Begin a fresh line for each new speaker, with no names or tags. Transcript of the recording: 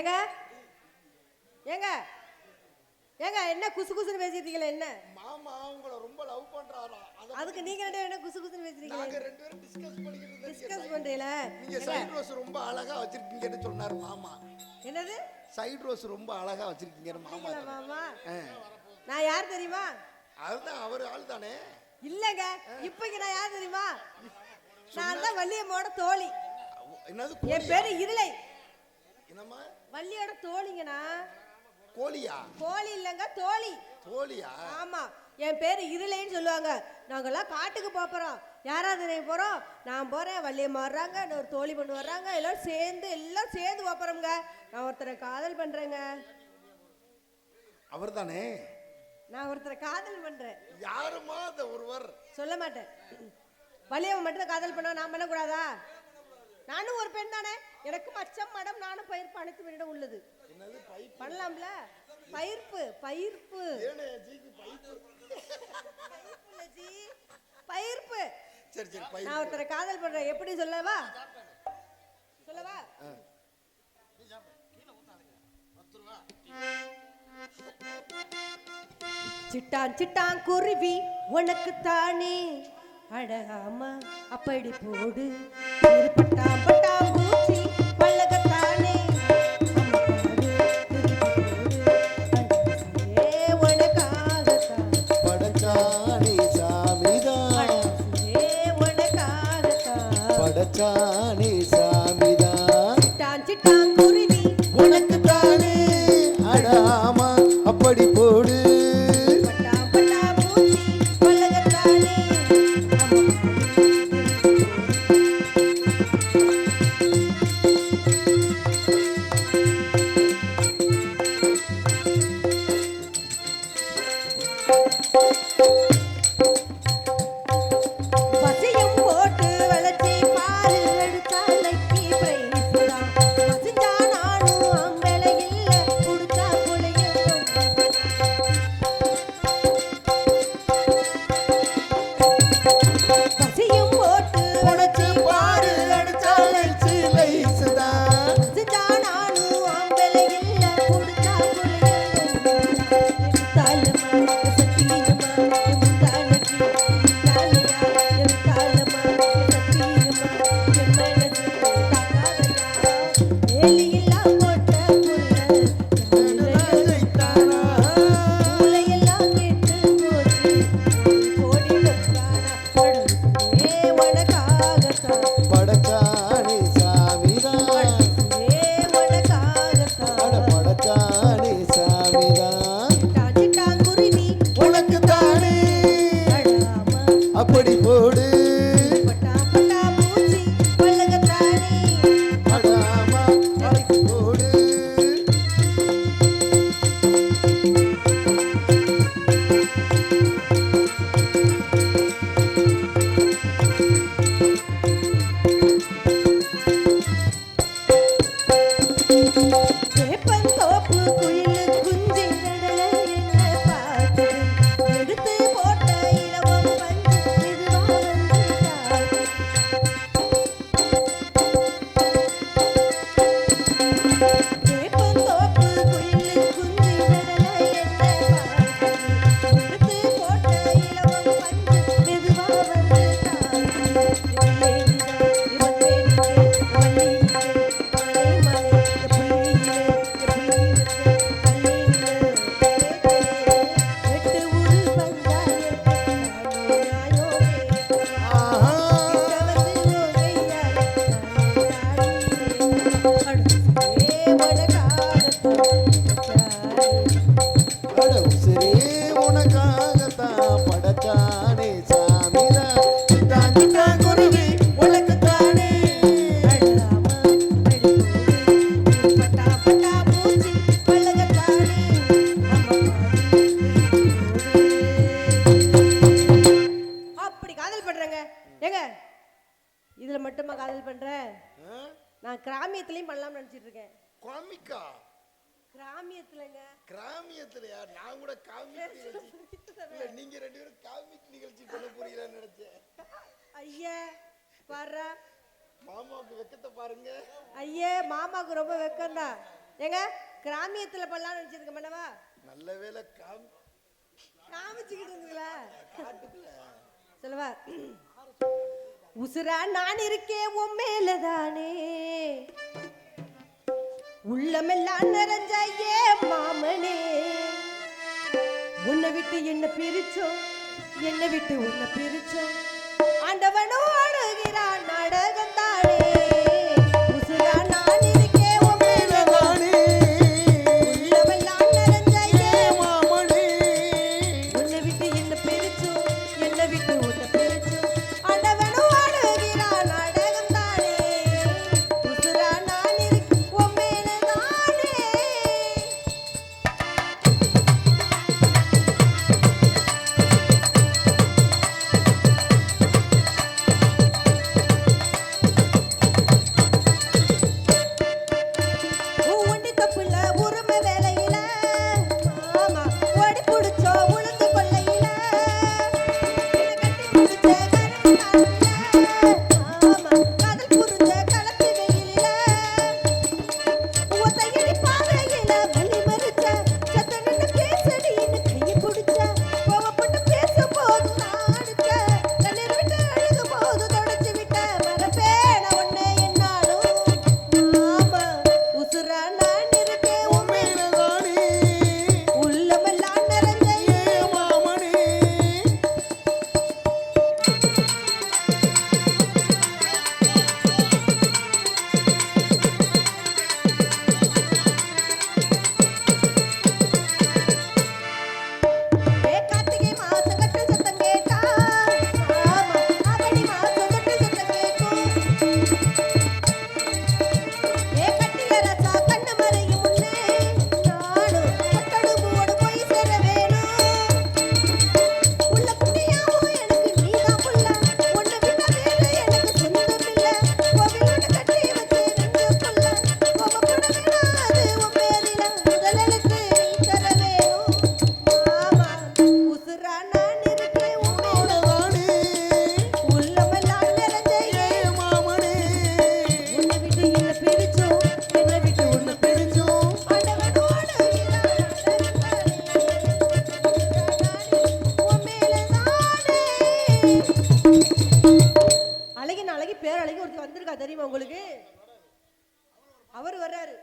ஏங்க? ஏங்க? ஏங்க என்ன குசு குசுன்னு பேசிட்டீங்களே என்ன?
மாமா உங்களை ரொம்ப லவ் பண்றாரா? அத
அதுக்கு நீங்க ரெண்டு என்ன குசு குசுன்னு பேசுறீங்க?
நாங்க ரெண்டு பேரும் டிஸ்கஸ் பண்ணிக்கிட்டு
டிஸ்கஸ் பண்றீங்களா?
நீங்க சைடு ரோஸ் ரொம்ப அழகா வச்சிருக்கீங்கன்னு சொன்னாரு மாமா.
என்னது?
சைடு ரோஸ் ரொம்ப அழகா வச்சிருக்கீங்கன்னு மாமா.
மாமா. நான் யார் தெரியுமா?
அதுதான் அவர் ஆள் தானே?
இல்லங்க இப்பைக்கு நான் யார் தெரியுமா? நான் தான் வள்ளியம்மோட தோழி.
என்னது
என்? பேரு இருளை.
என்னம்மா?
வள்ளியோட தோழிங்கண்ணா.
கோழியா?
கோழி இல்லைங்க தோழி.
தோழியா?
ஆமா என் பேரு இருளைன்னு சொல்லுவாங்க. நாங்கெல்லாம் காட்டுக்கு போறோம். யாராவது நீ போறோம்? நான் போறேன் வள்ளியம்மா வர்றாங்க இன்னொரு தோழி பொண்ணு வர்றாங்க. எல்லாம் சேர்ந்து எல்லாம் சேர்ந்து போறோம்ங்க நான் ஒருத்தரை காதல் பண்றேங்க.
அவர் தானே
நான் ஒருத்தரை காதல் பண்றேன்.
யாருமா அந்த ஒருவர்?
சொல்ல மாட்டேன். வள்ளியம்மா மட்டும் காதல் பண்ண நான் பண்ணக்கூடாதா ஒரு பெண் தானே? எனக்கு மச்சம் மடம் நானும் பயிர்ப்பு அனைத்து பெண்ணிடம் உள்ளது. பண்ணலாம்ல? பயிர்ப்பு பயிர்ப்பு. பயிர்ப்பு. நான் ஒருத்தரை காதல் பண்றேன். எப்படி சொல்லவா? சொல்லவா? சிட்டான் சிட்டான் குருவி. உனக்கு தானே அழகாமா அப்படி போடு.
படச்சானே சாமிதான்
காதல் பண்றேங்க. ஏங்க இதுல மட்டுமா காதல் பண்றேன் நான் கிராமியத்திலயும் பண்ணலாம்னு நினைச்சிட்டு இருக்கேன்.
காமிக்கா?
கிராமியத்துலங்க.
கிராமியத்துலயா நான் கூட காமிக் நிகழ்ச்சி நீங்க ரெண்டு பேரும் காமிக் நிகழ்ச்சி பண்ண போறீங்களான்னு நினைச்சேன்.
ஐயா பாரு.
மாமாவுக்கு வெக்கத்தை பாருங்க.
ஐயே மாமாவுக்கு ரொம்ப வெக்கம் தான் ஏங்க கிராமியத்துல பண்ணலாம்னு நினைச்சிருக்க மன்னவா.
நல்ல வேலை காம்
காமிச்சுக்கிட்டு இருந்தீங்களா? சொல்லுவா உசுரா நான் இருக்கேன் உன் மேலதானே. உள்ளமெல்லாம் நிறைஞ்ச ஏ மாமனே. உன்னை விட்டு என்ன பிரிச்சோம் என்னை விட்டு உன்னை பிரிச்சோம் ஆண்டவனோ அழுகிறான் நாடக தெரியுமா உங்களுக்கு? அவர் வர்றாரு.